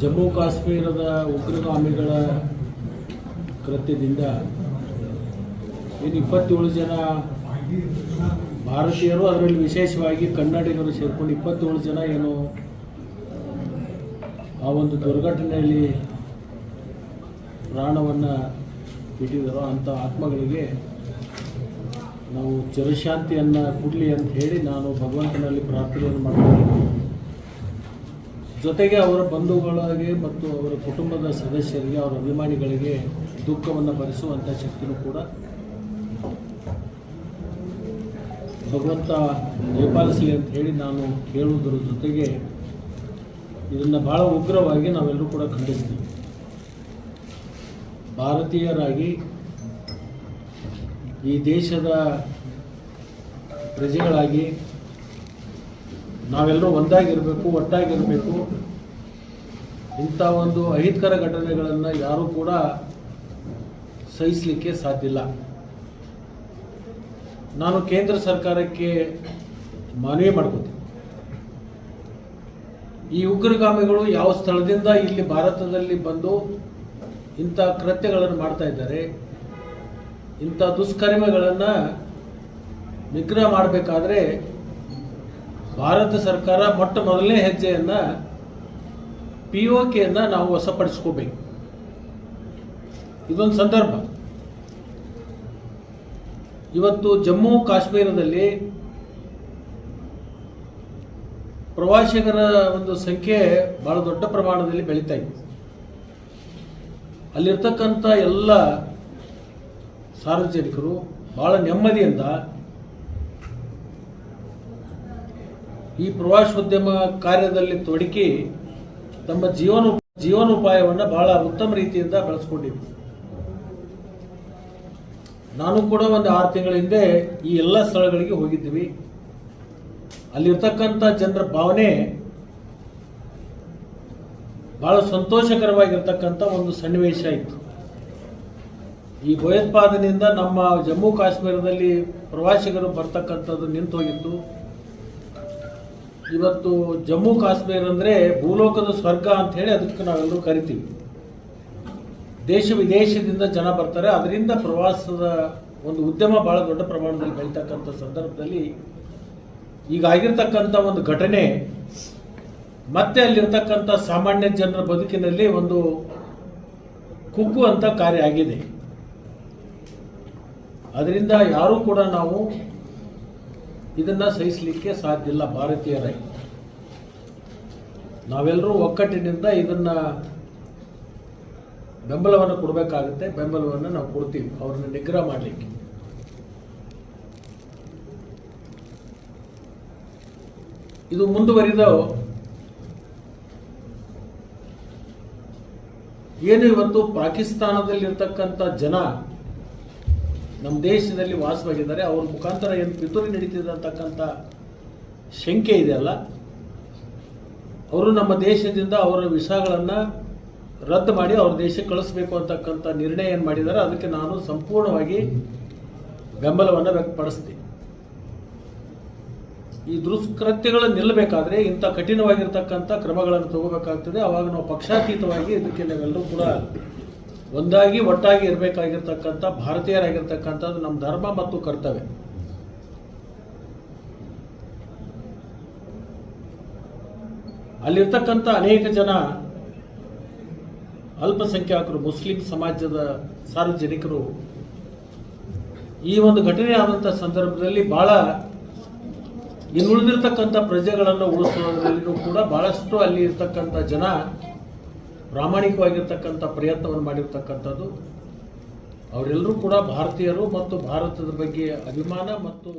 ಜಮ್ಮು ಕಾಶ್ಮೀರದ ಉಗ್ರಗಾಮಿಗಳ ಕೃತ್ಯದಿಂದ ಏನು ಇಪ್ಪತ್ತೇಳು ಜನ ಭಾರತೀಯರು, ಅದರಲ್ಲಿ ವಿಶೇಷವಾಗಿ ಕನ್ನಡಿಗರು ಸೇರಿಕೊಂಡು ಇಪ್ಪತ್ತೇಳು ಜನ ಏನು ಆ ಒಂದು ದುರ್ಘಟನೆಯಲ್ಲಿ ಪ್ರಾಣವನ್ನು ಬಿಟ್ಟಿದ್ದಾರೋ ಅಂಥ ಆತ್ಮಗಳಿಗೆ ನಾವು ಚಿರಶಾಂತಿಯನ್ನು ಕೊಡಲಿ ಅಂತ ಹೇಳಿ ನಾನು ಭಗವಂತನಲ್ಲಿ ಪ್ರಾರ್ಥನೆಯನ್ನು ಮಾಡ್ತೀನಿ ಜೊತೆಗೆ ಅವರ ಬಂಧುಗಳಿಗೆ ಮತ್ತು ಅವರ ಕುಟುಂಬದ ಸದಸ್ಯರಿಗೆ, ಅವರ ಅಭಿಮಾನಿಗಳಿಗೆ ದುಃಖವನ್ನು ಭರಿಸುವಂಥ ಶಕ್ತಿನೂ ಕೂಡ ಭಗವಂತ ನೇಪಾಲಿಸಲಿ ಅಂತ ಹೇಳಿ ನಾನು ಕೇಳುವುದರ ಜೊತೆಗೆ ಇದನ್ನು ಭಾಳ ಉಗ್ರವಾಗಿ ನಾವೆಲ್ಲರೂ ಕೂಡ ಖಂಡಿಸ್ತೀವಿ ಭಾರತೀಯರಾಗಿ ಈ ದೇಶದ ಪ್ರಜೆಗಳಾಗಿ ನಾವೆಲ್ಲರೂ ಒಂದಾಗಿರಬೇಕು, ಒಟ್ಟಾಗಿರಬೇಕು. ಇಂಥ ಒಂದು ಅಹಿತಕರ ಘಟನೆಗಳನ್ನು ಯಾರೂ ಕೂಡ ಸಹಿಸಲಿಕ್ಕೆ ಸಾಧ್ಯ ಇಲ್ಲ. ನಾನು ಕೇಂದ್ರ ಸರ್ಕಾರಕ್ಕೆ ಮನವಿ ಮಾಡ್ಕೋತೀನಿ. ಈ ಉಗ್ರಗಾಮಿಗಳು ಯಾವ ಸ್ಥಳದಿಂದ ಇಲ್ಲಿ ಭಾರತದಲ್ಲಿ ಬಂದು ಇಂಥ ಕೃತ್ಯಗಳನ್ನು ಮಾಡ್ತಾ ಇದ್ದಾರೆ, ಇಂಥ ದುಷ್ಕರ್ಮಗಳನ್ನು ನಿಗ್ರಹ ಮಾಡಬೇಕಾದ್ರೆ ಭಾರತ ಸರ್ಕಾರ ಮೊಟ್ಟ ಮೊದಲನೇ ಹೆಜ್ಜೆಯನ್ನು ಪಿ ಓ ಕೆಯನ್ನು ನಾವು ವಶಪಡಿಸ್ಕೋಬೇಕು. ಇದೊಂದು ಸಂದರ್ಭ. ಇವತ್ತು ಜಮ್ಮು ಕಾಶ್ಮೀರದಲ್ಲಿ ಪ್ರವಾಸಿಗರ ಒಂದು ಸಂಖ್ಯೆ ಬಹಳ ದೊಡ್ಡ ಪ್ರಮಾಣದಲ್ಲಿ ಬೆಳೀತಾ ಇದೆ. ಅಲ್ಲಿರ್ತಕ್ಕಂಥ ಎಲ್ಲ ಸಾರ್ವಜನಿಕರು ಬಹಳ ನೆಮ್ಮದಿಯಿಂದ ಈ ಪ್ರವಾಸೋದ್ಯಮ ಕಾರ್ಯದಲ್ಲಿ ತೊಡಗಿ ತಮ್ಮ ಜೀವನ, ಜೀವನೋಪಾಯವನ್ನು ಬಹಳ ಉತ್ತಮ ರೀತಿಯಿಂದ ಬೆಳೆಸ್ಕೊಂಡಿದ್ರು. ನಾನು ಕೂಡ ಒಂದು ಆರು ತಿಂಗಳ ಹಿಂದೆ ಈ ಎಲ್ಲ ಸ್ಥಳಗಳಿಗೆ ಹೋಗಿದ್ದೀವಿ. ಅಲ್ಲಿರ್ತಕ್ಕಂಥ ಜನರ ಭಾವನೆ ಬಹಳ ಸಂತೋಷಕರವಾಗಿರ್ತಕ್ಕಂಥ ಒಂದು ಸನ್ನಿವೇಶ ಇತ್ತು. ಈ ಭಯೋತ್ಪಾದನೆಯಿಂದ ನಮ್ಮ ಜಮ್ಮು ಕಾಶ್ಮೀರದಲ್ಲಿ ಪ್ರವಾಸಿಗರು ಬರ್ತಕ್ಕಂಥದ್ದು ನಿಂತು ಹೋಗಿತ್ತು ಇವತ್ತು ಜಮ್ಮು ಕಾಶ್ಮೀರ ಅಂದರೆ ಭೂಲೋಕದ ಸ್ವರ್ಗ ಅಂತ ಹೇಳಿ ಅದಕ್ಕೆ ನಾವೆಲ್ಲರೂ ಕರಿತೀವಿ. ದೇಶ ವಿದೇಶದಿಂದ ಜನ ಬರ್ತಾರೆ. ಅದರಿಂದ ಪ್ರವಾಸದ ಒಂದು ಉದ್ಯಮ ಬಹಳ ದೊಡ್ಡ ಪ್ರಮಾಣದಲ್ಲಿ ಬೆಳೀತಕ್ಕಂಥ ಸಂದರ್ಭದಲ್ಲಿ ಈಗ ಆಗಿರ್ತಕ್ಕಂಥ ಒಂದು ಘಟನೆ, ಮತ್ತೆ ಅಲ್ಲಿರ್ತಕ್ಕಂಥ ಸಾಮಾನ್ಯ ಜನರ ಬದುಕಿನಲ್ಲಿ ಒಂದು ಕುಗ್ಗುವಂಥ ಕಾರ್ಯ ಆಗಿದೆ. ಅದರಿಂದ ಯಾರೂ ಕೂಡ ನಾವು ಇದನ್ನ ಸಹಿಸಲಿಕ್ಕೆ ಸಾಧ್ಯ ಇಲ್ಲ ಭಾರತೀಯರಾಗಿ ನಾವೆಲ್ಲರೂ ಒಕ್ಕಟ್ಟಿನಿಂದ ಇದನ್ನ ಬೆಂಬಲವನ್ನು ಕೊಡಬೇಕಾಗುತ್ತೆ, ಬೆಂಬಲವನ್ನು ನಾವು ಕೊಡ್ತೀವಿ, ಅವ್ರನ್ನ ನಿಗ್ರಹ ಮಾಡಲಿಕ್ಕೆ. ಇದು ಮುಂದುವರಿದ ಏನು ಇವತ್ತು ಪಾಕಿಸ್ತಾನದಲ್ಲಿರ್ತಕ್ಕಂಥ ಜನ ನಮ್ಮ ದೇಶದಲ್ಲಿ ವಾಸವಾಗಿದ್ದಾರೆ. ಅವ್ರ ಮುಖಾಂತರ ಏನು ಪಿತೂರಿ ನಡೀತಿದೆ ಅಂತಕ್ಕಂಥ ಶಂಕೆ ಇದೆಯಲ್ಲ ಅವರು ನಮ್ಮ ದೇಶದಿಂದ ಅವರ ವಿಷಗಳನ್ನು ರದ್ದು ಮಾಡಿ ಅವ್ರ ದೇಶಕ್ಕೆ ಕಳಿಸ್ಬೇಕು ಅಂತಕ್ಕಂಥ ನಿರ್ಣಯ ಏನು ಮಾಡಿದ್ದಾರೆ, ಅದಕ್ಕೆ ನಾನು ಸಂಪೂರ್ಣವಾಗಿ ಬೆಂಬಲವನ್ನು ವ್ಯಕ್ತಪಡಿಸ್ತೀನಿ. ಈ ದುಷ್ಕೃತ್ಯಗಳು ನಿಲ್ಲಬೇಕಾದ್ರೆ ಇಂಥ ಕಠಿಣವಾಗಿರ್ತಕ್ಕಂಥ ಕ್ರಮಗಳನ್ನು ತಗೋಬೇಕಾಗ್ತದೆ. ಅವಾಗ ನಾವು ಪಕ್ಷಾತೀತವಾಗಿ ಇದಕ್ಕೆ ನಾವೆಲ್ಲರೂ ಕೂಡ ಒಂದಾಗಿ ಒಟ್ಟಾಗಿ ಇರಬೇಕಾಗಿರ್ತಕ್ಕಂಥ ಭಾರತೀಯರಾಗಿರ್ತಕ್ಕಂಥದ್ದು ನಮ್ಮ ಧರ್ಮ ಮತ್ತು ಕರ್ತವ್ಯ. ಅಲ್ಲಿರ್ತಕ್ಕಂಥ ಅನೇಕ ಜನ ಅಲ್ಪಸಂಖ್ಯಾತರು ಮುಸ್ಲಿಂ ಸಮಾಜದ ಸಾರ್ವಜನಿಕರು ಈ ಒಂದು ಘಟನೆ ಆದಂಥ ಸಂದರ್ಭದಲ್ಲಿ ಬಹಳ ಇನ್ನುಳಿದಿರ್ತಕ್ಕಂಥ ಪ್ರಜೆಗಳನ್ನು ಉಳಿಸೋದ್ರಲ್ಲಿಯೂ ಕೂಡ ಬಹಳಷ್ಟು ಅಲ್ಲಿ ಇರ್ತಕ್ಕಂಥ ಜನ ಪ್ರಾಮಾಣಿಕವಾಗಿರ್ತಕ್ಕಂಥ ಪ್ರಯತ್ನವನ್ನು ಮಾಡಿರ್ತಕ್ಕಂಥದ್ದು. ಅವರೆಲ್ಲರೂ ಕೂಡ ಭಾರತೀಯರು ಮತ್ತು ಭಾರತದ ಬಗ್ಗೆ ಅಭಿಮಾನ ಮತ್ತು